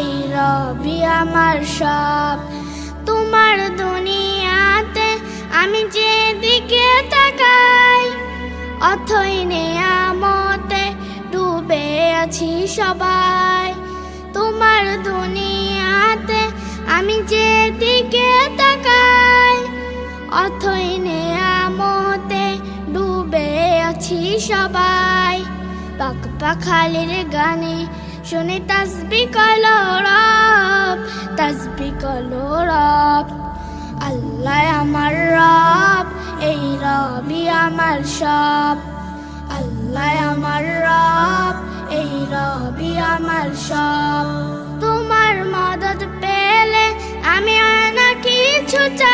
এই রবি আমার সব। তোমার দুনিয়াতে আমি যেদিকে তাকাই, অথই নেয়ামতে ডুবে আছি সবাই। তোমার দুনিয়াতে আমি যেদিকে তাকাই, অথই নেয়ামতে ডুবে আছি সবাই। পাক পাখালির গানে শুনে তাসবি কলো রব, তাসবি কলো রব। আল্লাহ আমার রব, এই রবি আমার সব। আল্লাহ আমার রব, এই রবি আমার সব। তোমার মদত পেলে আমি আর কিছু চাই।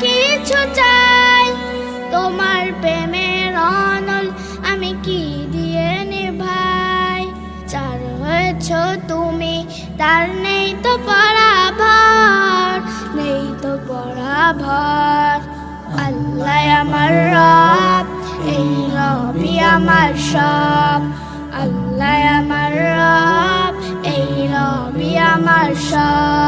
কিছু চাই। তোমার প্রেমের অনল আমি কি দিয়ে নেভাই? চার হয়েছ তুমি, তার নেই তো পরাভর, নেই তো পরাভর। আল্লাহ আমার রব, এই রবি আমার সব। আল্লাহ আমার রব, এই রবি আমার সব।